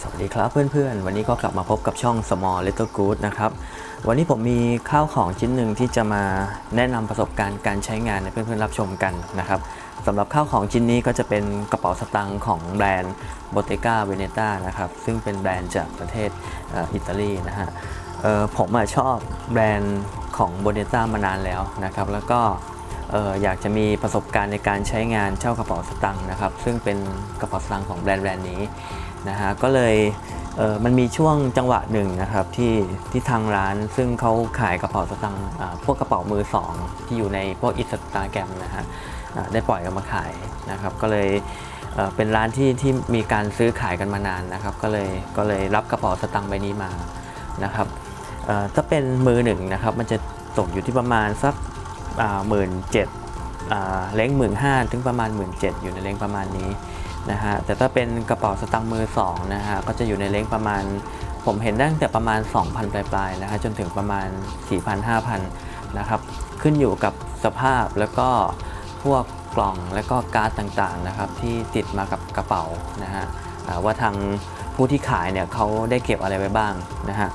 สวัสดีครับเพื่อนๆ วันนี้ก็กลับมาพบกับช่อง Small Little Good นะครับ วันนี้ผมมีข้าวของชิ้นหนึ่งที่จะมาแนะนำประสบการณ์การใช้งานให้เพื่อนๆรับชมกันนะครับสำหรับข้าวของชิ้นนี้ก็จะเป็นกระเป๋าสตางค์ของแบรนด์ Bottega Veneta นะครับ ซึ่งเป็นแบรนด์จากประเทศอิตาลีนะฮะผมอชอบแบรนด์ของ Bonetta มานานแล้วนะครับ แล้วก็อออยากจะมีประสบการณ์ในการใช้งานเช่ากระเป๋าสตางค์นะครับ ซึ่งเป็นกระเป๋าสตางค์ของแบรนด์แบรนด์นี้ นะฮะก็เลยเออมันมีช่วงจังหวะหนึ่งนะครับที่ที่ทางร้านซึ่งเขาขายกระเป๋าสตางค์พวกกระเป๋ามือสองที่อยู่ในพวกอินสตาแกรมนะฮะได้ปล่อยออกมาขายนะครับ ก็เลยเป็นร้านที่ที่มีการซื้อขายกันมานานนะครับ ก็เลยก็เลยรับกระเป๋าสตางค์ใบนี้มานะครับถ้าเป็นมือหนึ่งนะครับ มันจะตกอยู่ที่ประมาณสักหมื่นเจ็ดเล้งหมื่นห้าถึงประมาณหมื่นเจ็ดอยู่ในเล้งประมาณนี้ นะฮะแต่ถ้าเป็นกระเป๋าสตางค์มือสองนะฮะก็จะอยู่ในเลงประมาณ ผมเห็นด้ตั้งแต่ประมาณ 2,000 ปลายๆนะฮะจนถึงประมาณ 4,000 5,000 นะครับขึ้นอยู่กับสภาพแล้วก็พวกกล่องและก็การ์ดต่างๆนะครับที่ติดมากับกระเป๋านะฮะว่าทางผู้ที่ขายเนี่ยเขาได้เก็บอะไรไว้บ้างนะฮะ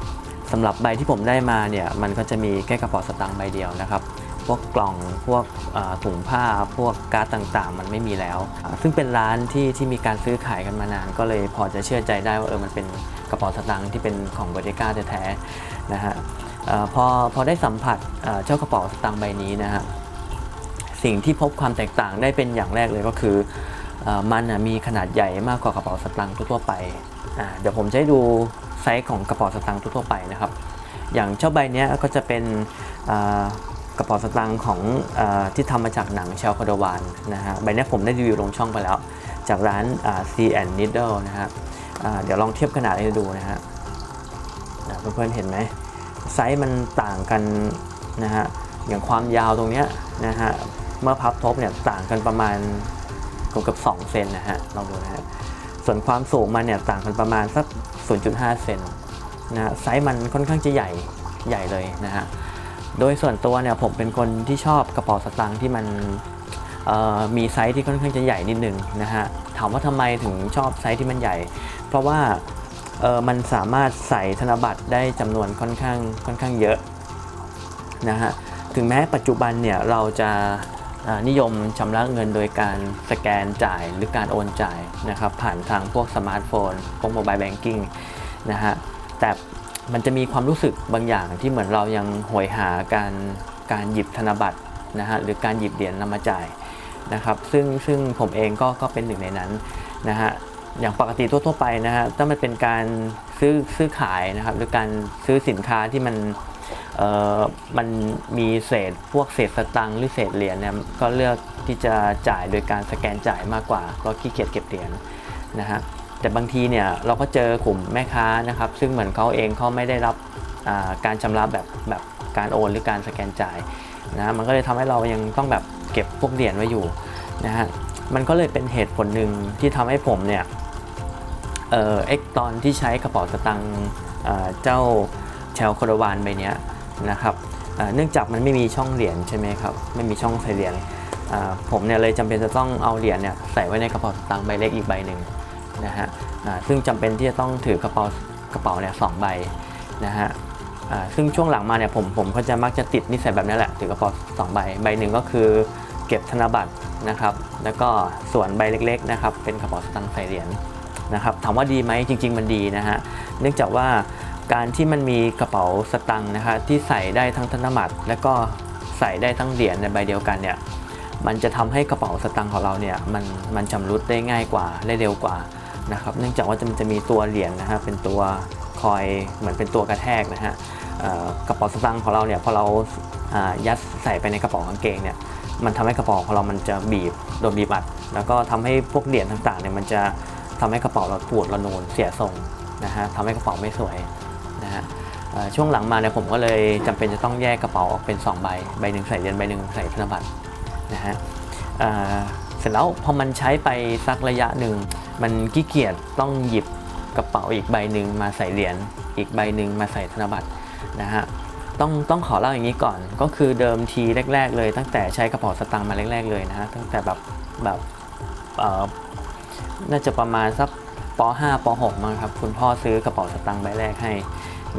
สำหรับใบที่ผมได้มาเนี่ยมันก็จะมีแค่กระเป๋าสตางค์ใบเดียวนะครับ พวกกล่องพวกถุงผ้าพวกการ์ดต่างๆ มันไม่มีแล้ว ซึ่งเป็นร้านที่ที่มีการซื้อขายกันมานาน ก็เลยพอจะเชื่อใจได้ว่าเออมันเป็นกระเป๋าสตางค์ที่เป็นของบริก้าแท้ๆนะฮะออพอพอได้สัมผัสเอ่อเจ้ากระเป๋าสตางค์ใบนี้นะฮะสิ่งที่พบความแตกต่างได้เป็นอย่างแรกเลยก็คืออมันมีขนาดใหญ่มากกว่ากระเป๋าสตางค์ทั่วไป เดี๋ยวผมจะให้ดูไซส์ของกระเป๋าสตางค์ทั่วไปนะครับ อย่างเจ้าใบนี้ก็จะเป็น ระเป๋าสตางค์ของอที่ทำมาจากหนังเชลคอดวานนะฮะใบนี้ผมได้รีวิวลงช่องไปแล้ว จากร้าน C and Needle นะฮะเดี๋ยวลองเทียบขนาดให้ดูนะฮะเพื่อนๆเห็นไหมไซส์มันต่างกันนะฮะอย่างความยาวตรงเนี้ยนะฮะเมื่อพับทบเนี่ยต่างกันประมาณเกือบกับ2เซนนะฮะลองดูนะฮะส่วนความสูงมันเนี่ยต่างกันประมาณสัก 0.5 เซนนะฮะไซส์มันค่อนข้างจะใหญ่ใหญ่เลยนะฮะ โดยส่วนตัวเนี่ยผมเป็นคนที่ชอบกระเป๋าสตางค์ที่มันมีไซส์ที่ค่อนข้างจะใหญ่นิดนึงนะฮะถามว่าทำไมถึงชอบไซส์ที่มันใหญ่ เพราะว่ามันสามารถใส่ธนบัตรได้จำนวนค่อนข้างค่อนข้างเยอะนะฮะถึงแม้ปัจจุบันเนี่ยเราจะนิยมชำระเงินโดยการสแกนจ่ายหรือการโอนจ่ายนะครับผ่านทางพวกสมาร์ทโฟนพวกโมบายแบงกิ้งนะฮะแต่ มันจะมีความรู้สึกบางอย่างที่เหมือนเรายังหวยหาการการหยิบธนบัตรนะฮะหรือการหยิบเหรียญนำมาจ่ายนะครับ ซึ่งซึ่งผมเองก็ก็เป็นหนึ่งในนั้นนะฮะอย่างปกติทั่วๆไปนะฮะถ้ามันเป็นการซื้อซื้อขายนะครับ หรือการซื้อสินค้าที่มันเอ่อมันมีเศษพวกเศษสตังค์หรือเศษเหรียญเนี่ยก็เลือกที่จะจ่ายโดยการสแกนจ่ายมากกว่าเพราะขี้เกียจเก็บเหรียญนะฮะ แต่บางทีเนี่ยเราก็เจอกลุ่มแม่ค้านะครับ ซึ่งเหมือนเขาเองเขาไม่ได้รับการชำระแบบแบบการโอนหรือการสแกนจ่ายนะมันก็เลยทำให้เรายังต้องแบบเก็บพวกเหรียญไว้อยู่นะฮะมันก็เลยเป็นเหตุผลหนึ่งที่ทำให้ผมเนี่ยเออเอ็กตอนที่ใช้กระเป๋าสตางค์เจ้าแชลโคดวานใบนี้นะครับเนื่องจากมันไม่มีช่องเหรียญใช่ไหมครับไม่มีช่องใส่เหรียญผมเนี่ยเลยจำเป็นจะต้องเอาเหรียญเนี่ยใส่ไว้ในกระเป๋าสตางค์ใบเล็กอีกใบหนึ่ง นะฮะซึ่งจำเป็นที่จะต้องถือกระเป๋ากระเป๋าเนี่ยสองใบนะฮะซึ่งช่วงหลังมาเนี่ยผมผมก็จะมักจะติดนิสัยแบบนี้แหละถือกระเป๋าสองใบใบหนึ่งก็คือเก็บธนบัตรนะครับแล้วก็ส่วนใบเล็กๆนะครับเป็นกระเป๋าสตางค์ใส่เหรียญนะครับถามว่าดีไหมจริง ๆ มันดีนะฮะเนื่องจากว่าการที่มันมีกระเป๋าสตางค์นะคะที่ใส่ได้ทั้งธนบัตรและก็ใส่ได้ทั้งเหรียญในใบเดียวกันเนี่ยมันจะทำให้กระเป๋าสตางค์ของเราเนี่ยมันมันชำรุดได้ง่ายกว่าได้เร็วกว่า นะครับเนื่องจากว่าจะมันจะมีตัวเหรียญนะฮะเป็นตัวคอยเหมือนเป็นตัวกระแทกนะฮะกระเป๋าสตางค์ของเราเนี่ยพอเรายัดใส่ไปในกระเป๋ากางเกงเนี่ยมันทำให้กระเป๋าของเรามันจะบีบโดนบีบอัด แล้วก็ทำให้พวกเหรียญต่างๆเนี่ยมันจะทำให้กระเป๋าเราปวดระนูนเสียทรงนะฮะทำให้กระเป๋าไม่สวยนะฮะช่วงหลังมาเนี่ยผมก็เลยจำเป็นจะต้องแยกกระเป๋าออกเป็น 2 ใบ ใบหนึ่งใส่เหรียญใบหนึ่งใส่ธนบัตรนะฮะเสร็จแล้วพอมันใช้ไปสักระยะหนึ่ง มันขี้เกียจต้องหยิบกระเป๋าอีกใบหนึ่งมาใส่เหรียญอีกใบหนึ่งมาใส่ธนบัตรนะฮะต้องต้องขอเล่าอย่างนี้ก่อน ก็คือเดิมทีแรก ๆ เลย ตั้งแต่ใช้กระเป๋าสตางค์มาแรก ๆ เลยนะฮะตั้งแต่แบบแบบน่าจะประมาณสักป .5 ป .6 มั้งครับคุณพ่อซื้อกระเป๋าสตางค์ใบแรกให้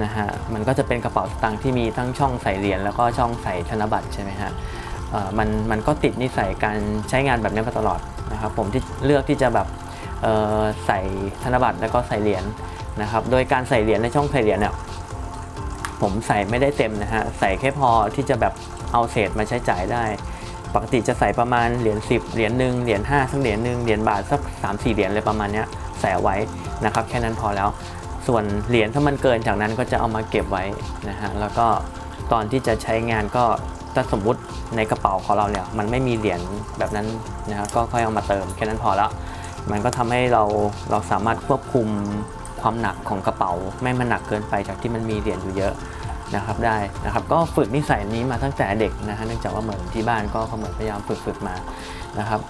นะฮะมันก็จะเป็นกระเป๋าสตางค์ที่มีทั้งช่องใส่เหรียญแล้วก็ช่องใส่ธนบัตรใช่ไหมฮะมันมันก็ติดนิสัยการใช้งานแบบนี้มาตลอดนะครับผมที่เลือกที่จะแบบ ใส่ธนบัตรแล้วก็ใส่เหรียญนะครับ โดยการใส่เหรียญในช่องใส่เหรียญเนี่ยผมใส่ไม่ได้เต็มนะฮะ ใส่แค่พอที่จะแบบเอาเศษมาใช้จ่ายได้ ปกติจะใส่ประมาณเหรียญ10 เหรียญหนึ่งเหรียญ5สักเหรียญหนึ่งเหรียญบาทสัก3 4เหรียญเลยประมาณเนี้ยใส่เอาไว้นะครับ แค่นั้นพอแล้ว ส่วนเหรียญถ้ามันเกินจากนั้นก็จะเอามาเก็บไว้นะฮะ แล้วก็ตอนที่จะใช้งานก็ถ้าสมมุติในกระเป๋าของเราเนี่ยมันไม่มีเหรียญแบบนั้นนะฮะก็ค่อยเอามาเติมแค่นั้นพอแล้ว มันก็ทำให้เราเราสามารถควบคุมความหนักของกระเป๋า ไม่ให้มันหนักเกินไปจากที่มันมีเหรียญอยู่เยอะนะครับได้นะครับก็ฝึกนิสัยนี้มาตั้งแต่เด็กนะฮะเนื่องจากว่าเหมือนที่บ้านก็เขาเหมือนพยายามฝึกฝึกมานะครับ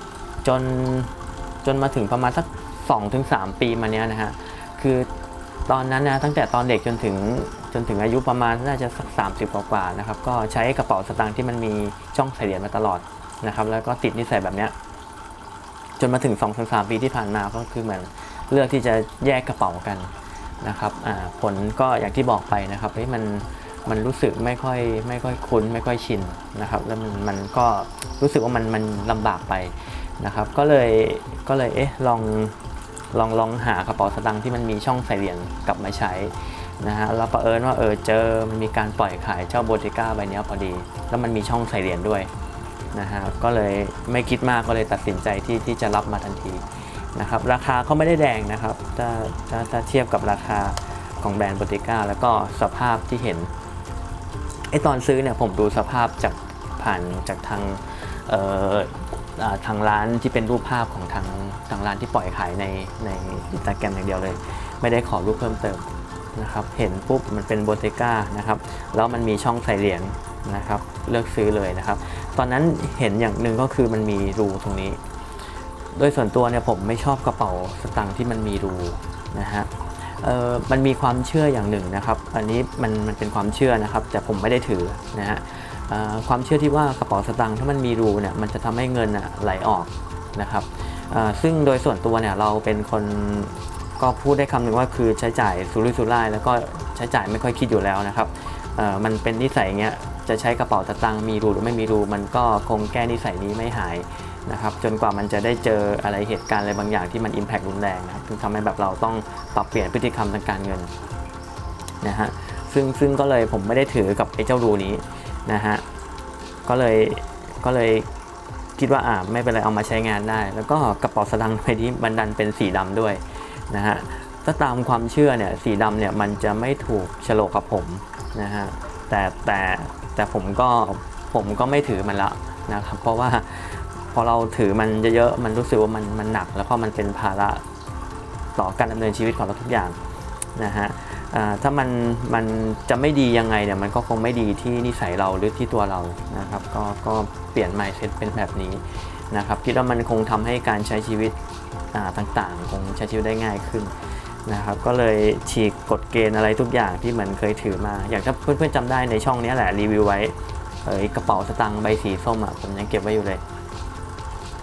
จนจนมาถึงประมาณสัก2-3 ปีมาเนี้ยนะฮะคือตอนนั้นนะตั้งแต่ตอนเด็กจนถึงจนถึงอายุประมาณน่าจะสัก 30 กว่าๆนะครับก็ใช้กระเป๋าสตางค์ที่มันมีช่องใส่เหรียญมาตลอดนะครับแล้วก็ติดนิสัยแบบเนี้ย จนมาถึง2อสปีที่ผ่านมาก็คือเหมือนเลือกที่จะแยกกระเป๋ากันนะครับผลก็อย่างที่บอกไปนะครับเฮ้ยมันมันรู้สึกไม่ค่อยไม่ค่อยคุ้นไม่ค่อยชินนะครับแล้วมันมันก็รู้สึกว่ามันมันลำบากไปนะครับ ก็เลยก็เลยเอ๊ะลองลองลองหากระเป๋าสตางค์ที่มันมีช่องใส่เหรียญกลับมาใช้นะฮะแล้วประเอิญว่าเออเจอมันมีการปล่อยขายเจ้าโบติก้าใบนี้พอดี แล้วมันมีช่องใส่เหรียญด้วย นะฮะก็เลยไม่คิดมากก็เลยตัดสินใจที่ที่จะรับมาทันทีนะครับราคาเขาไม่ได้แดงนะครับถ้าถ้าถ้าเทียบกับราคาของแบรนด์บติก้าแล้วก็สภาพที่เห็นไอตอนซื้อเนี่ยผมดูสภาพจากผ่านจากทางเอ่อทางร้านที่เป็นรูปภาพของทางทางร้านที่ปล่อยขายในในอินสตาแกรมอย่างเดียวเลย ไม่ได้ขอรูปเพิ่มเติมนะครับเห็นปุ๊บมันเป็นโบเตก้านะครับแล้วมันมีช่องใส่เหรียญนะครับเลือกซื้อเลยนะครับ ตอนนั้นเห็นอย่างหนึ่งก็คือมันมีรูตรงนี้ โดยส่วนตัวเนี่ยผมไม่ชอบกระเป๋าสตางค์ที่มันมีรูนะฮะมันมีความเชื่ออย่างหนึ่งนะครับ อันนี้มันมันเป็นความเชื่อนะครับ แต่ผมไม่ได้ถือนะฮะความเชื่อที่ว่ากระเป๋าสตางค์ถ้ามันมีรูเนี่ยมันจะทำให้เงินอะไหลออกนะครับซึ่งโดยส่วนตัวเนี่ยเราเป็นคน ก็พูดได้คำหนึ่งว่าคือใช้จ่ายสุรุ่ยสุร่ายแล้วก็ใช้จ่ายไม่ค่อยคิดอยู่แล้วนะครับมันเป็นนิสัยเงี้ยจะใช้กระเป๋าสตางมีรูหรือไม่มีรู มันก็คงแก้นิสัยนี้ไม่หายนะครับจนกว่ามันจะได้เจออะไรเหตุการณ์อะไรบางอย่างที่มัน Impact รุนแรงนะครับถึงทำให้แบบเราต้องปรับเปลี่ยนพฤติกรรมทางการเงินนะฮะซึ่งซึ่งก็เลยผมไม่ได้ถือกับไอ้เจ้ารูนี้นะฮะก็เลยก็เลยคิดว่าอ่าไม่เป็นไรเอามาใช้งานได้ แล้วก็กระเป๋าสตางค์ใบนี้มันดันเป็นสีดำด้วย นะฮะถ้าตามความเชื่อเนี่ยสีดำเนี่ยมันจะไม่ถูกโฉลกกับผมนะฮะแต่แต่แต่ผมก็ผมก็ไม่ถือมันละนะครับเพราะว่าพอเราถือมันเยอะๆมันรู้สึกว่ามันมันหนัก แล้วก็มันเป็นภาระต่อการดำเนินชีวิตของเราทุกอย่างนะฮะถ้ามันมันจะไม่ดียังไงเนี่ยมันก็คงไม่ดีที่นิสัยเราหรือที่ตัวเรานะครับ ก็ก็เปลี่ยน mindset เป็นแบบนี้ นะครับคิดว่ามันคงทำให้การใช้ชีวิตต่างๆ คงใช้ชีวิตได้ง่ายขึ้นนะครับก็เลยฉีกกฎเกณฑ์อะไรทุกอย่างที่เหมือนเคยถือมา อย่างถ้าเพื่อนๆจำได้ในช่องนี้แหละรีวิวไว้เอ้ยกระเป๋าสตางค์ใบสีส้มอะผมยังเก็บไว้อยู่เลย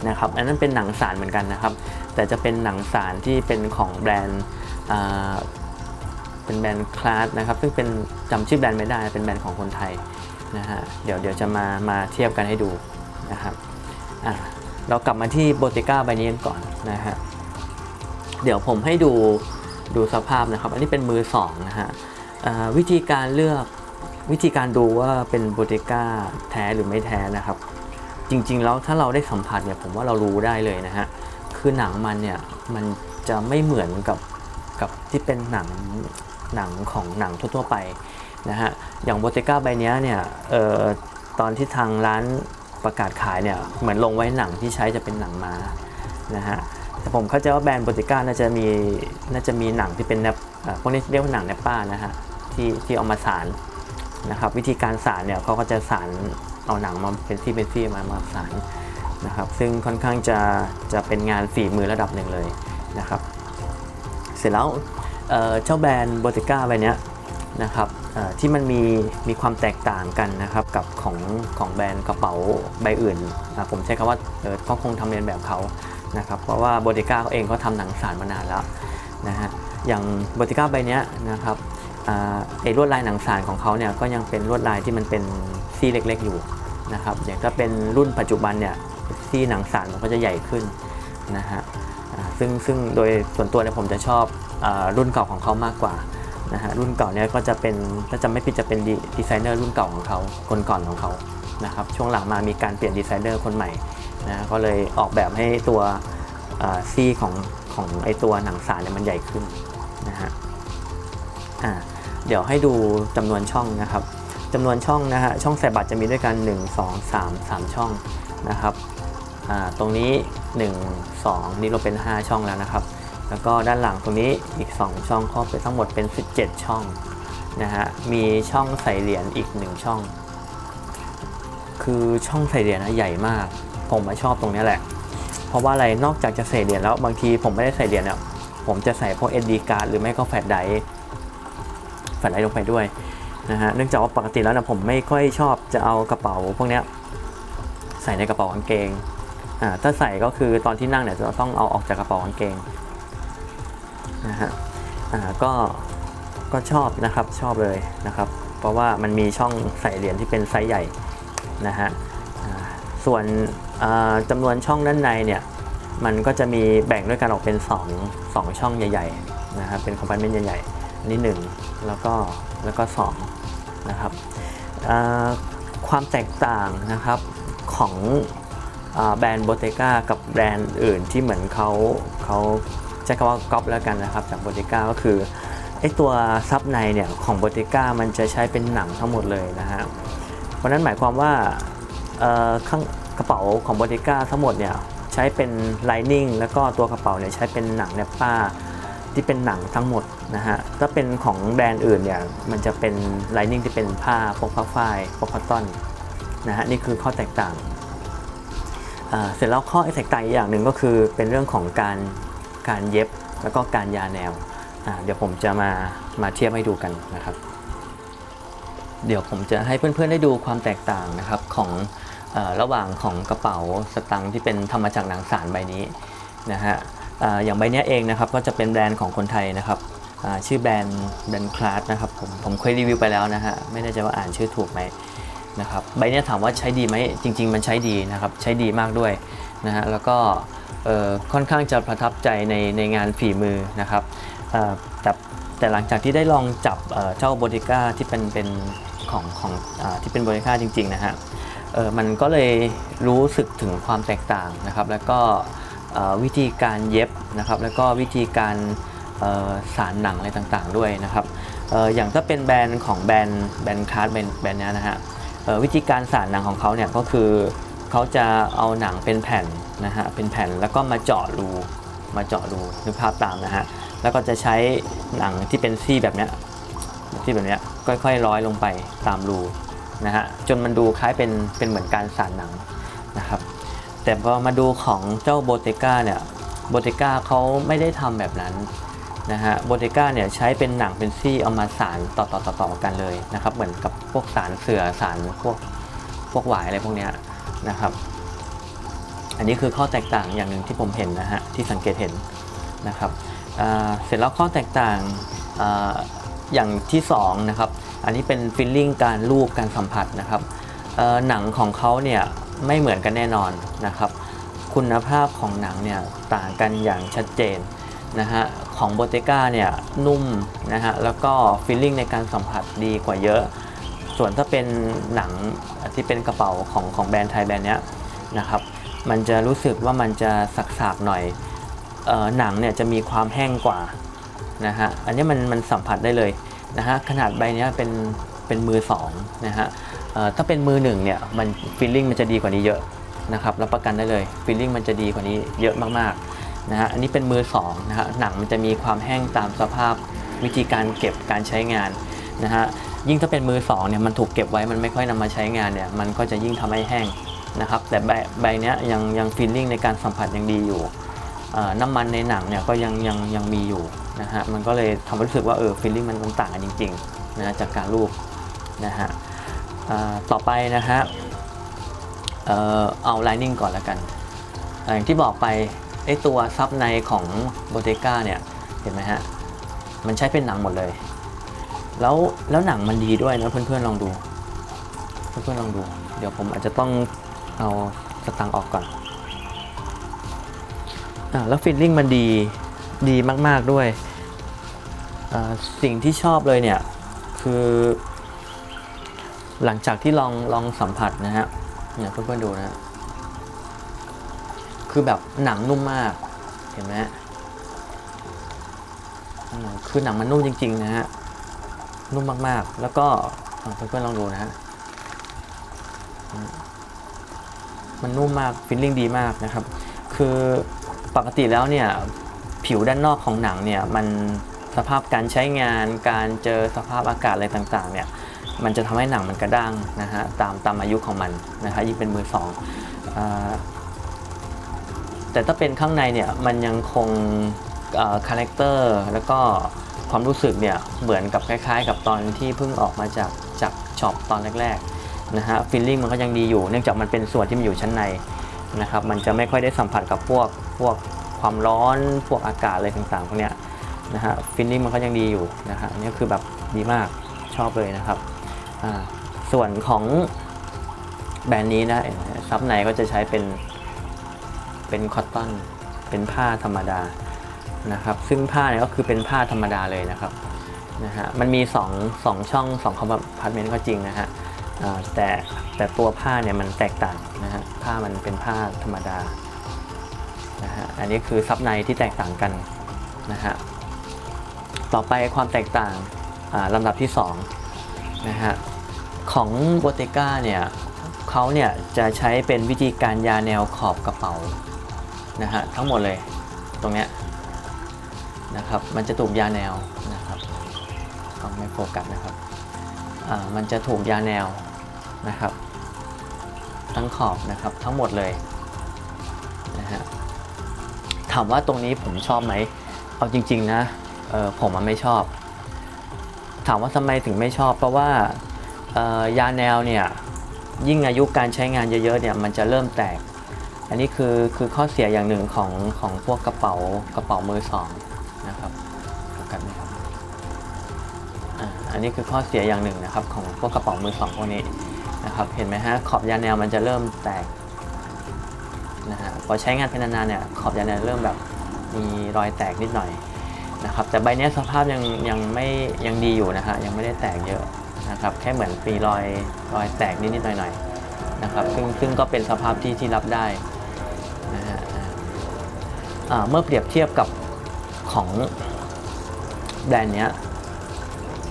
นะครับอันนั้นเป็นหนังสารเหมือนกันนะครับ แต่จะเป็นหนังสารที่เป็นของแบรนด์เป็นแบรนด์คลาสนะครับซึ่งเป็นจำชื่อแบรนด์ไม่ได้เป็นแบรนด์ของคนไทยนะฮะเดี๋ยวเดี๋ยวจะมามาเทียบกันให้ดูนะครับอะ เรากลับมาที่โบติก้าใบนี้กันก่อนนะฮะ เดี๋ยวผมให้ดูดูสภาพนะครับ อันนี้เป็นมือสองนะฮะวิธีการเลือกวิธีการดูว่าเป็นโบติก้าแท้หรือไม่แท้นะครับ จริงๆแล้วถ้าเราได้สัมผัสเนี่ยผมว่าเรารู้ได้เลยนะฮะ คือหนังมันเนี่ยมันจะไม่เหมือนกับกับที่เป็นหนังหนังของหนังทั่วๆไปนะฮะ อย่างโบติก้าใบนี้เนี่ยออตอนที่ทางร้าน ประกาศขายเนี่ยเหมือนลงไว้หนังที่ใช้จะเป็นหนังม้านะฮะแต่ผมเข้าใจว่าแบรนด์โบติก้าน่าจะมีน่าจะมีหนังที่เป็นแนบเอ่อพวกนี้เรียกว่าหนังแนปป้านะฮะที่ที่เอามาสารนะครับวิธีการสารเนี่ยเขาก็จะสารเอาหนังมาเป็นซี่เป็นซี่มามาสารนะครับซึ่งค่อนข้างจะจะเป็นงานฝีมือระดับหนึ่งเลยนะครับเสร็จแล้วเจ้าแบรนด์โบติก้าใบเนี้ย นะครับที่มันมีมีความแตกต่างกันนะครับกับของของแบรนด์กระเป๋าใบอื่น ผมใช้คำว่าเออก็คงทำเรียนแบบเขานะครับเพราะว่าโบติก้าเขาเองก็ทำหนังสารมานานแล้วนะฮะอย่างโบติก้าใบเนี้ยนะครับอ่าไอ้ลวดลายหนังสารของเขาเนี่ยก็ยังเป็นลวดลายที่มันเป็นซี่เล็กๆอยู่นะครับอย่างถ้าเป็นรุ่นปัจจุบันเนี่ยซี่หนังสารมันก็จะใหญ่ขึ้นนะฮะซึ่งซึ่งโดยส่วนตัวเนี่ยผมจะชอบอรุ่นเก่าของเขามากกว่า นะฮะรุ่นเก่าเนี่ยก็จะเป็นถ้าจำไม่ผิดจะเป็นดีไซเนอร์รุ่นเก่าของเขาคนก่อนของเขานะครับช่วงหลังมามีการเปลี่ยนดีไซเนอร์คนใหม่นะก็เลยออกแบบให้ตัวซี่ของของไอตัวหนังสารเนี่ยมันใหญ่ขึ้นนะฮะอ่าเดี๋ยวให้ดูจำนวนช่องนะครับจำนวนช่องนะฮะช่องใส่บัตรจะมีด้วยกัน 1 2 3 3 ช่องนะครับอ่าตรงนี้ 1 2 นี่เราเป็น 5 ช่องแล้วนะครับ แล้วก็ด้านหลังตรงนี้อีก 2 ช่องครอบไปทั้งหมดเป็น 17 ช่องนะฮะมีช่องใส่เหรียญอีก 1 ช่อง คือช่องใส่เหรียญนะใหญ่มาก ผมมาชอบตรงนี้แหละ เพราะว่าอะไรนอกจากจะใส่เหรียญแล้วบางทีผมไม่ได้ใส่เหรียญเนี่ยผมจะใส่พวก SD card หรือไม่ก็แฟลชไดร์แฟลชไดร์ลงไปด้วยนะฮะเนื่องจากว่าปกติแล้วนะผมไม่ค่อยชอบจะเอากระเป๋าพวกนี้ใส่ในกระเป๋ากางเกงอ่าถ้าใส่ก็คือตอนที่นั่งเนี่ยจะต้องเอาออกจากกระเป๋ากางเกง นะฮะอ่าก็ก็ชอบนะครับชอบเลยนะครับ เพราะว่ามันมีช่องใส่เหรียญที่เป็นไซส์ใหญ่นะฮะส่วนจำนวนช่องด้านในเนี่ยมันก็จะมีแบ่งด้วยกันออกเป็น 2 2 ช่องใหญ่ๆนะครับเป็นคอมพาร์ตเมนต์ใหญ่ๆอันนี้ 1 แล้วก็แล้วก็2นะครับความแตกต่างนะครับของอแบรนด์โบเตกากับแบรนด์อื่นที่เหมือนเขาเขา ช้คำว่าก๊อปแล้วกันนะครับจากโบเตก้าก็คือไอตัวซับในเนี่ยของโบเตก้ามันจะใช้เป็นหนังทั้งหมดเลยนะฮะเพราะนั้นหมายความว่าเอ่อข้างกระเป๋าของโบเตก้าทั้งหมดเนี่ยใช้เป็นไลนิ่งแล้วก็ตัวกระเป๋าเนี่ยใช้เป็นหนังแนบป้าที่เป็นหนังทั้งหมดนะฮะถ้าเป็นของแบรนด์อื่นเนี่ยมันจะเป็นไลนิ่งที่เป็นผ้าพวกผ้าฝ้ายพวกคอตตอนนะฮะนี่คือข้อแตกต่างเสร็จแล้วข้อแตกต่างอีกอย่างหนึ่งก็คือเป็นเรื่องของการ การเย็บแล้วก็การยาแนว เดี๋ยวผมจะมามาเทียบให้ดูกันนะครับ เดี๋ยวผมจะให้เพื่อนๆได้ดูความแตกต่างนะครับของอระหว่างของกระเป๋าสตังค์ที่เป็นทำมาจากหนังสารใบนี้นะฮะออย่างใบนี้เองนะครับก็จะเป็นแบรนด์ของคนไทยนะครับชื่อแบรนด์แบรนด์คลาสนะครับผมผมเคยรีวิวไปแล้วนะฮะไม่แน่ใจว่าอ่านชื่อถูกไหมนะครับใบนี้ถามว่าใช้ดีไหมจริง ๆ มันใช้ดีนะครับใช้ดีมากด้วยนะฮะแล้วก็ ค่อนข้างจะประทับใจในในงานฝีมือนะครับแต่แต่หลังจากที่ได้ลองจับเจ้าโบติก้าที่เป็นเป็นของของอที่เป็นโบติก้าจริงๆนะฮะมันก็เลยรู้สึกถึงความแตกต่างนะครับ แล้วก็วิธีการเย็บนะครับ แล้วก็วิธีการสารหนังอะไรต่างๆด้วยนะครับออย่างถ้าเป็นแบรนด์ของแบรนด์แบรนด์คาร์ดแบรนด์แบรนด์นี้นะฮะวิธีการสารหนังของเขาเนี่ยก็คือเขาจะเอาหนังเป็นแผ่น นะฮะเป็นแผ่นแล้วก็มาเจาะรูมาเจาะรูนึกภาพตามนะฮะแล้วก็จะใช้หนังที่เป็นซี่แบบเนี้ยที่แบบเนี้ยค่อยๆร้อยลงไปตามรูนะฮะจนมันดูคล้ายเป็นเป็นเหมือนการสารหนังนะครับแต่พอมาดูของเจ้าโบเตก้าเนี่ยโบเตก้าเขาไม่ได้ทำแบบนั้นนะฮะโบเตก้าเนี่ยใช้เป็นหนังเป็นซี่เอามาสารต่อต่อต่อต่อกันเลยนะครับเหมือนกับพวกสารเสือสารพวกพวกหวายอะไรพวกเนี้ยนะครับ อันนี้คือข้อแตกต่างอย่างหนึ่งที่ผมเห็นนะฮะที่สังเกตเห็นนะครับเสร็จแล้วข้อแตกต่างออย่างที่สองนะครับอันนี้เป็นฟิลลิ่งการรูปการสัมผัสนะครับหนังของเขาเนี่ยไม่เหมือนกันแน่นอนนะครับคุณภาพของหนังเนี่ยต่างกันอย่างชัดเจนนะฮะของโบเตก้าเนี่ยนุ่มนะฮะแล้วก็ฟีลลิ่งในการสัมผัสดีกว่าเยอะ ส่วนถ้าเป็นหนังที่เป็นกระเป๋าของของแบรนด์ไทยแบรนด์เนี้ยนะครับ มันจะรู้สึกว่ามันจะสักๆหน่อยออหนังเนี่ยจะมีความแห้งกว่านะฮะอันนี้มันมันสัมผัสได้เลยนะฮะขนาดใบเนี้ยเป็นเป็นมือสองนะฮะถ้าเป็นมือหนึ่งเนี่ยมันฟีลลิ่งมันจะดีกว่านี้เยอะนะครับรับประกันได้เลยฟีลลิ่งมันจะดีกว่านี้เยอะมากๆนะฮะอันนี้เป็นมือ2นะฮะหนังมันจะมีความแห้งตามสภาพวิธีการเก็บการใช้งานนะฮะยิ่งถ้าเป็นมือ2เนี่ยมันถูกเก็บไว้มันไม่ค่อยนำมาใช้งานเนี่ยมันก็จะยิ่งทำให้แห้ง นะครับแต่ใบใบเนี้ยยังยังฟีลลิ่งในการสัมผัสยังดีอยู่น้ำมันในหนังเนี่ยก็ยังยังยังมีอยู่นะฮะมันก็เลยทำให้รู้สึกว่าเออฟีลลิ่งมันต่างกันจริงๆนะจากการรูปนะฮะต่อไปนะฮะเออเอา Lining ก่อนล้วกันอย่างที่บอกไปไอตัวซับในของ b o t e g a เนี่ยเห็นไหมฮะมันใช้เป็นหนังหมดเลย แล้วแล้วหนังมันดีด้วยนะเพื่อนๆลองดู เพื่อนๆลองดู เดี๋ยวผมอาจจะต้อง เอาสตังออกก่อนอ่าแล้วฟิลลิ่งมันดีดีมากๆด้วย สิ่งที่ชอบเลยเนี่ย คือ หลังจากที่ลองลองสัมผัสนะฮะเนี่ยเพื่อนๆดูนะฮะคือแบบหนังนุ่มมาก เห็นไหมคือหนังมันนุ่มจริง ๆ นะฮะ นุ่มมากๆ แล้วก็เพื่อนๆลองดูนะฮะ มันนุ่มมากฟิลลิ่งดีมากนะครับ คือปกติแล้วเนี่ยผิวด้านนอกของหนังเนี่ยมันสภาพการใช้งาน การเจอสภาพอากาศอะไรต่างๆเนี่ยมันจะทำให้หนังมันกระด้างนะฮะตามตามอายุของมันนะฮะยิ่งเป็นมือสองอแต่ถ้าเป็นข้างในเนี่ยมันยังคงคาแรคเตอร์แล้วก็ความรู้สึกเนี่ยเหมือนกับคล้ายๆ กับตอนที่เพิ่งออกมาจากจากช็อปตอนแรกๆ นะฮะฟีลลิ่งมันก็ยังดีอยู่ เนื่องจากมันเป็นส่วนที่มันอยู่ชั้นในนะครับมันจะไม่ค่อยได้สัมผัสกับพวกพวกความร้อนพวกอากาศอะไรต่างๆพวกเนี้ยนะฮะฟิลลิ่งมันก็ยังดีอยู่นะฮะนี่คือแบบดีมากชอบเลยนะครับอ่าส่วนของแบรนด์นี้นะซับในก็จะใช้เป็นเป็นคอตตอนเป็นผ้าธรรมดานะครับ ซึ่งผ้าเนี่ยก็คือเป็นผ้าธรรมดาเลยนะครับนะฮะมันมี2 2ช่อง2คอมพาร์ตเมนต์ก็จริงนะฮะ แต่แต่ตัวผ้าเนี่ยมันแตกต่างนะฮะผ้ามันเป็นผ้าธรรมดานะฮะอันนี้คือซับในที่แตกต่างกันนะฮะต่อไปความแตกต่างอ่าลำดับที่2นะฮะของโบเตก้าเนี่ยเขาเนี่ยจะใช้เป็นวิธีการยาแนวขอบกระเป๋านะฮะทั้งหมดเลยตรงเนี้ยนะครับมันจะถูกยาแนวนะครับเอาไม่โฟกัสนะครับอ่ามันจะถูกยาแนว นะครับ ทั้งขอบนะครับทั้งหมดเลยนะฮะถามว่าตรงนี้ผมชอบไหมเอาจริง ๆ นะเออผมมันไม่ชอบ ถามว่าทำไมถึงไม่ชอบ เพราะว่าออยาแนวเนี่ยยิ่งอายุการใช้งานเยอะๆเนี่ยมันจะเริ่มแตก อันนี้คือคือข้อเสียอย่างหนึ่งของของพวกกระเป๋ากระเป๋ามือสองนะครับกัสไหมครับออันนี้คือข้อเสียอย่างหนึ่งนะครับของพวกกระเป๋ามือสองพวกนี้ นะครับเห็นไหมฮะขอบยาแนวมันจะเริ่มแตกนะฮะพอใช้งานเป็นนานๆเนี่ยขอบยาแนวเริ่มแบบมีรอยแตกนิดหน่อยนะครับแต่ใบนี้สภาพยังยังไม่ยังดีอยู่นะฮะยังไม่ได้แตกเยอะนะครับแค่เหมือนมีรอยรอยแตกนิดๆหน่อยๆนะครับซึ่งซึ่งก็เป็นสภาพที่ที่รับได้นะฮะเมื่อเปรียบเทียบกับของแบรนด์เนี้ย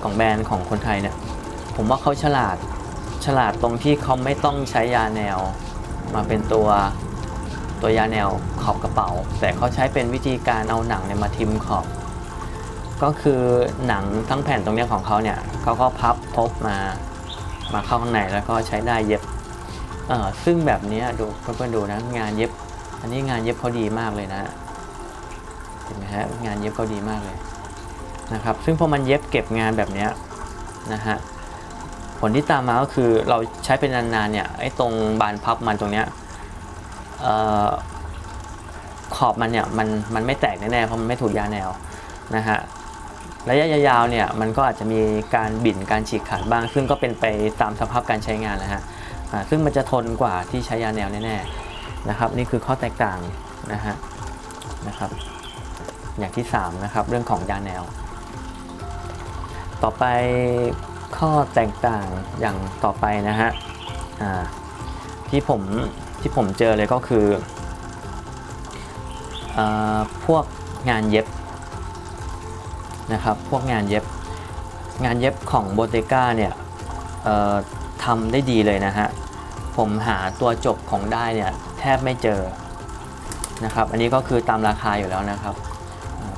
ของแบรนด์ของคนไทยเนี่ยผมว่าเขาฉลาด ฉลาดตรงที่เขาไม่ต้องใช้ยาแนว มาเป็นตัวตัวยาแนวขอบกระเป๋า แต่เขาใช้เป็นวิธีการเอาหนังเนี่ยมาทิมขอบ ก็คือหนังทั้งแผ่นตรงนี้ของเขาเนี่ยเขาก็พับทบมามาเข้าข้างในแล้วก็ใช้ได้เย็บเออซึ่งแบบนี้ดูเพื่อนๆดูนะงานเย็บ อันนี้งานเย็บเขาดีมากเลยนะเห็นไหมฮะงานเย็บเขาดีมากเลยนะครับ ซึ่งพอมันเย็บเก็บงานแบบนี้นะฮะ ผลที่ตามมาก็คือเราใช้เป็นนานๆเนี่ยไอ้ตรงบานพับมันตรงเนี้ยขอบมันเนี่ยมันมันไม่แตกแน่ๆเพราะมันไม่ถูกยาแนวนะฮะระยะยาวเนี่ยมันก็อาจจะมีการบิ่นการฉีกขาดบ้าง ซึ่งก็เป็นไปตามสภาพการใช้งานนะฮะซึ่งมันจะทนกว่าที่ใช้ยาแนวแน่ๆนะครับ นี่คือข้อแตกต่างนะฮะนะครับอย่างที่สามนะครับเรื่องของยาแนว ต่อไป ข้อแตกต่างอย่างต่อไปนะฮะที่ผมที่ผมเจอเลยก็คืออพวกงานเย็บนะครับพวกงานเย็บงานเย็บของโบเตก้าเนี่ยทำได้ดีเลยนะฮะผมหาตัวจบของได้เนี่ยแทบไม่เจอนะครับอันนี้ก็คือตามราคาอยู่แล้วนะครับ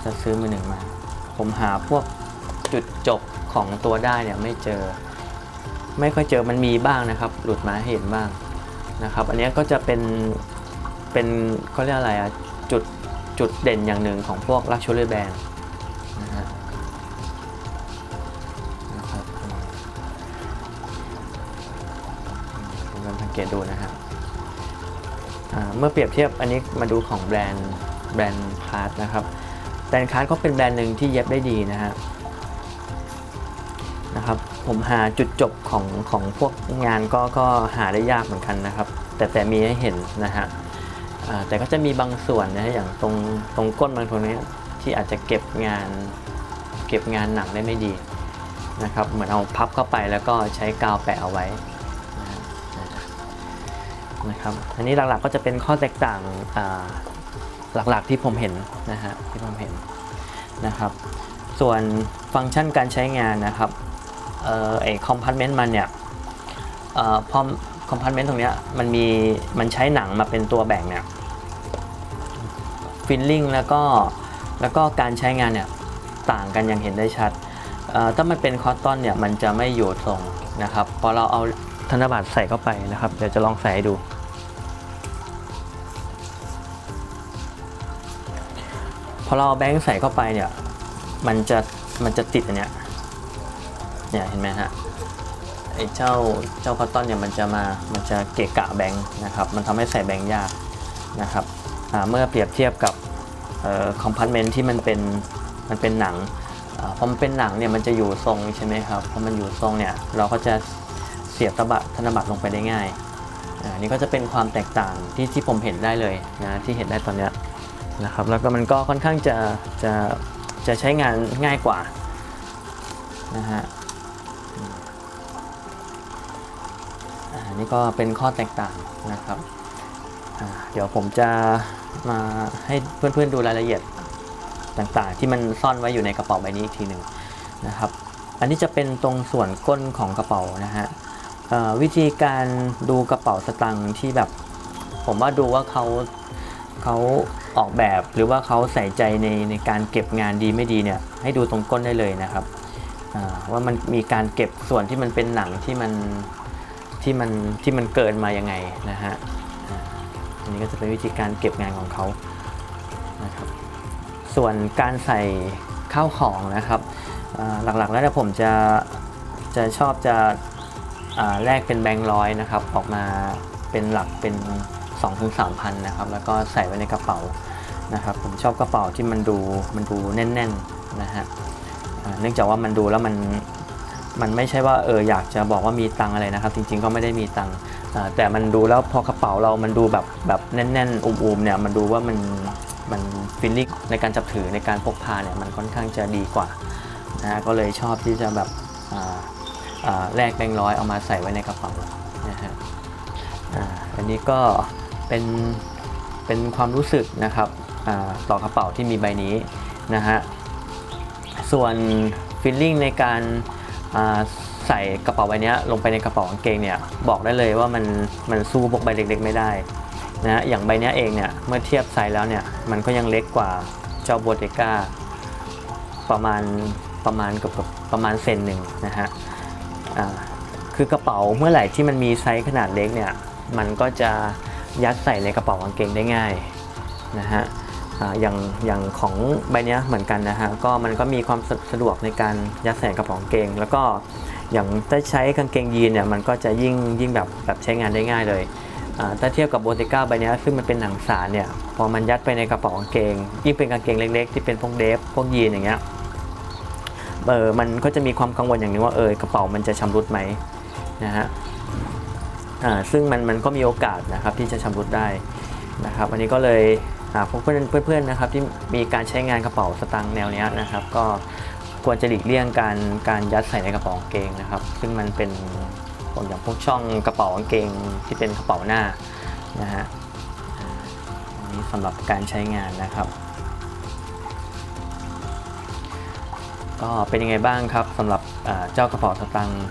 จะซื้อมือหนึ่งมา ผมหาพวกจุดจบ ของตัวได้เนี่ยไม่เจอ ไม่ค่อยเจอมันมีบ้างนะครับ หลุดมาเห็นบ้างนะครับ อันนี้ก็จะเป็นเป็นเขาเรียกอะไรอะจุดจุดเด่นอย่างหนึ่งของพวก Luxury Brand นะฮะนะครับลังสังเกตดูนะฮะอ่าเมื่อเปรียบเทียบอันนี้มาดูของแบรนด์แบรนด์พาร์ทนะครับแบรนด์คาร์ดก็เป็นแบรนด์หนึ่งที่เย็บได้ดีนะฮะ นะครับผมหาจุดจบของของพวกงานก็ก็หาได้ยากเหมือนกันนะครับ แต่แต่มีให้เห็นนะฮะแต่ก็จะมีบางส่วนนะฮะอย่างตรงตรงก้นบางตรงนี้ที่อาจจะเก็บงานเก็บงานหนังได้ไม่ดีนะครับเหมือนเอาพับเข้าไปแล้วก็ใช้กาวแปะเอาไว้นะครับอันนี้หลักๆก็จะเป็นข้อแตกต่างหลักๆที่ผมเห็นนะฮะที่ผมเห็นนะครับ ส่วนฟังก์ชันการใช้งานนะครับ เอ่อไอคอมพาร์ตเมนต์มันเนี่ยเอ่อพอคอมพาร์ตเมนต์ตรงเนี้ยมันมีมันใช้หนังมาเป็นตัวแบ่งเนี่ยฟิลลิ่งแล้วก็แล้วก็การใช้งานเนี่ยต่างกันอย่างเห็นได้ชัดเอ่อถ้ามันเป็นคอตตอนเนี่ยมันจะไม่อยู่ทรงนะครับพอเราเอาธนบัตรใส่เข้าไปนะครับเดี๋ยวจะลองใส่ให้ดู พอเราเอาแบงค์ใส่เข้าไปเนี่ยมันจะมันจะติดอันเนี้ย เนี่ยเห็นไหมฮะไอ้เจ้าเจ้าคอตตอนเนี่ยมันจะมามันจะเกะกะแบงค์นะครับมันทำให้ใส่แบงค์ยากนะครับเมื่อเปรียบเทียบกับคอมพาร์ตเมนต์ที่มันเป็นมันเป็นหนังอาพอมันเป็นหนังเนี่ยมันจะอยู่ทรงใช่ไหมครับพอมันอยู่ทรงเนี่ยเราก็จะเสียบธนบัตรธนบัตรลงไปได้ง่ายอ่านี่ก็จะเป็นความแตกต่างที่ที่ผมเห็นได้เลยนะที่เห็นได้ตอนนี้นะครับแล้วก็มันก็ค่อนข้างจะจะจะใช้งานง่ายกว่านะฮะ นี่ก็เป็นข้อแตกต่างนะครับ เดี๋ยวผมจะมาให้เพื่อนๆดูรายละเอียดต่างๆ ที่มันซ่อนไว้อยู่ในกระเป๋าใบนี้อีกทีหนึ่งนะครับ อันนี้จะเป็นตรงส่วนก้นของกระเป๋านะฮะวิธีการดูกระเป๋าสตางค์ที่แบบ ผมว่าดูว่าเขาเขาออกแบบหรือว่าเขาใส่ใจในในการเก็บงานดีไม่ดีเนี่ยให้ดูตรงก้นได้เลยนะครับว่ามันมีการเก็บส่วนที่มันเป็นหนังที่มัน ที่มันที่มันเกินมายังไงนะฮะอันนี้ก็จะเป็นวิธีการเก็บงานของเขานะครับส่วนการใส่ข้าวของนะครับหลักๆแล้วเนี่ยผมจะจะชอบจะแลกเป็นแบงค์ร้อยนะครับออกมาเป็นหลักเป็น2-3ถึง3,000นะครับแล้วก็ใส่ไว้ในกระเป๋านะครับผมชอบกระเป๋าที่มันดูมันดูแน่นๆนะฮะเนื่องจากว่ามันดูแล้วมัน มันไม่ใช่ว่าเอออยากจะบอกว่ามีตังอะไรนะครับ จริงๆก็ไม่ได้มีตังแต่มันดูแล้วพอกระเป๋าเรามันดูแบบแบบแน่นๆอุ้มๆเนี่ยมันดูว่ามันมันฟิลลิ่งในการจับถือในการพกพาเนี่ยมันค่อนข้างจะดีกว่านะฮะก็เลยชอบที่จะแบบอ่าอ่าแลกแบงค์ร้อยเอามาใส่ไว้ในกระเป๋านะฮะอันนี้ก็เป็นเป็นความรู้สึกนะครับต่อกระเป๋าที่มีใบนี้นะฮะส่วนฟีลลิ่งในการ ใส่กระเป๋าใบนี้ลงไปในกระเป๋ากางเกงเนี่ยบอกได้เลยว่ามันมันสู้พวกใบเล็กๆ ไม่ได้นะฮะอย่างใบนี้เองเนี่ยเมื่อเทียบไซส์แล้วเนี่ยมันก็ยังเล็กกว่าเจ้าโบเตก้าประมาณประมาณกับประมาณเซนหนึ่งนะฮะคือกระเป๋าเมื่อไหร่ที่มันมีไซส์ขนาดเล็กเนี่ยมันก็จะยัดใส่ในกระเป๋ากางเกงได้ง่ายนะฮะ อย่างอย่างของใบนี้เหมือนกันนะฮะก็มันก็มีความสะดวกในการยัดใส่กระเป๋ากางเกง แล้วก็อย่างถ้าใช้กางเกงยีนเนี่ยมันก็จะยิ่งยิ่งแบบแบบใช้งานได้ง่ายเลยถ้าเทียบกับโบติก้าใบนี้ซึ่งมันเป็นหนังสารเนี่ยพอมันยัดไปในกระเป๋ากางเกง ยิ่งเป็นกางเกงเล็ก ๆ ที่เป็นพวกเดฟพวกยีนอย่างเงี้ยเออมันก็จะมีความกังวลอย่างนึงว่าเออกระเป๋ามันจะชำรุดไหมนะฮะอ่าซึ่งมันมันก็มีโอกาสนะครับที่จะชำรุดได้นะครับอันนี้ก็เลย พวกเพื่อนเพื่อนๆนะครับที่มีการใช้งานกระเป๋าสตางค์แนวนี้นะครับ ก็ควรจะหลีกเลี่ยงการการยัดใส่ในกระเป๋ากางเกงนะครับ ซึ่งมันเป็นผมอย่างพวกช่องกระเป๋ากางเกงที่เป็นกระเป๋าหน้านะฮะนี้สำหรับการใช้งานนะครับ ก็เป็นยังไงบ้างครับสำหรับเจ้ากระเป๋าสตางค์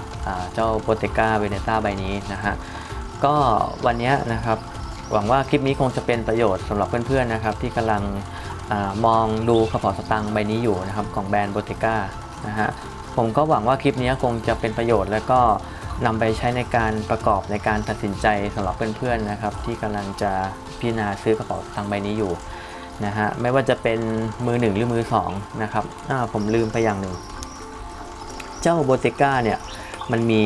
เจ้าโปรเตก้าเวเนต้าใบนี้นะฮะก็วันนี้นะครับ หวังว่าคลิปนี้คงจะเป็นประโยชน์สำหรับเพื่อนๆนะครับ ที่กำลังอมองดูกระเป๋าสตางค์ใบนี้อยู่นะครับของแบรนด์โบเตก้านะฮะผมก็หวังว่าคลิปนี้คงจะเป็นประโยชน์ แล้วก็นำไปใช้ในการประกอบในการตัดสินใจสำหรับเพื่อนๆนะครับ ที่กำลังจะพิจารณาซื้อกระเป๋าสตางค์ใบนี้อยู่นะฮะไม่ว่าจะเป็นมือหนึ่งหรือมือสองนะครับผมลืมไปอย่างหนึ่ง เจ้าโบเตก้าเนี่ยมันมี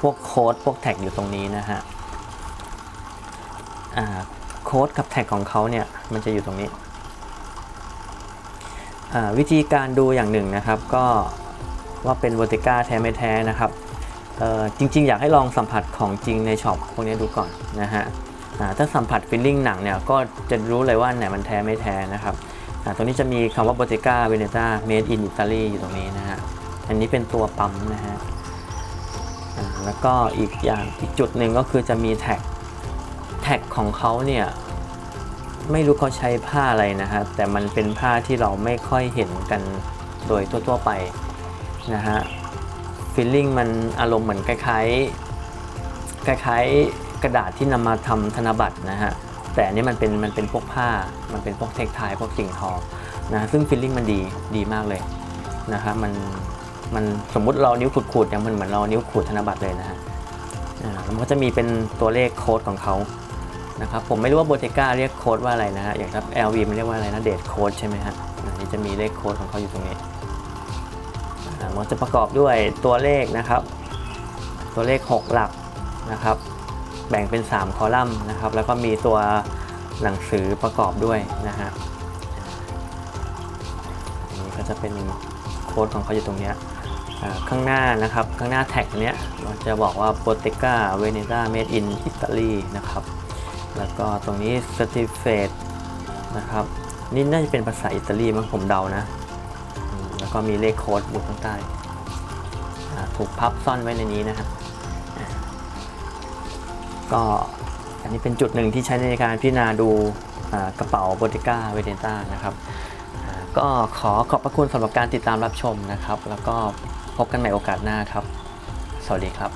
พวกโค้ดพวกแท็กอยู่ตรงนี้นะฮะ โค้ดกับแท็กของเขาเนี่ยมันจะอยู่ตรงนี้ วิธีการดูอย่างหนึ่งนะครับก็ว่าเป็นวอติก้าแท้ไม่แท้นะครับจริง ๆ อยากให้ลองสัมผัสของจริงในช็อปพวกนี้ดูก่อนนะฮะถ้าสัมผัสฟิลลิ่งหนังเนี่ยก็จะรู้เลยว่าไหนมันแท้ไม่แท้นะครับตรงนี้จะมีคำว่า Bottega Veneta Made in Italy อยู่ตรงนี้นะฮะ อันนี้เป็นตัวปั๊มนะฮะ แล้วก็อีกอย่างอีกจุดหนึ่งก็คือจะมีแท็ก แท็กของเขาเนี่ยไม่รู้เขาใช้ผ้าอะไรนะฮะแต่มันเป็นผ้าที่เราไม่ค่อยเห็นกันโดยทั่วๆไปนะฮะฟีลลิ่งมันอารมณ์เหมือนคล้ายๆคล้ายๆกระดาษที่นำมาทำธนบัตรนะฮะแต่อันนี้มันเป็นมันเป็นพวกผ้า มันเป็นพวกเทคไทพวกสิ่งทอนะะซึ่งฟีลลิ่งมันดีดีมากเลยนะฮะมันมันสมมุติเรานิ้วขูดๆอย่างมันเหมือนเรานิ้วขูดธนบัตรเลยนะฮะแล้วมันก็จะมีเป็นตัวเลขโค้ดของเขา นะครับผมไม่รู้ว่าโบเทก้าเรียกโค้ดว่าอะไรนะฮะอย่างครับ LV มันเรียกว่าอะไรนะเดทโค้ดใช่ไหมฮะอันนี้จะมีเลขโค้ดของเขาอยู่ตรงนี้มันจะประกอบด้วยตัวเลขนะครับ ตัวเลข 6 หลักนะครับ แบ่งเป็น 3 คอลัมน์นะครับ แล้วก็มีตัวหนังสือประกอบด้วยนะฮะอันนี้ก็จะเป็นโค้ดของเขาอยู่ตรงนี้ข้างหน้านะครับ ข้างหน้าแท็กเนี้ยมันจะบอกว่า Bottega Veneta Made in Italy นะครับ แล้วก็ตรงนี้ certificate นะครับ นี่น่าจะเป็นภาษาอิตาลีมั้งผมเดานะ แล้วก็มีเลขโค้ดอยู่ข้างใต้ถูกพับซ่อนไว้ในนี้นะฮะอ่าก็อันนี้เป็นจุดหนึ่งที่ใช้ในการพิจารณาดูกระเป๋า Bottega Veneta นะครับก็ขอขอบพระคุณสำหรับการติดตามรับชมนะครับ แล้วก็พบกันใหม่โอกาสหน้าครับ สวัสดีครับ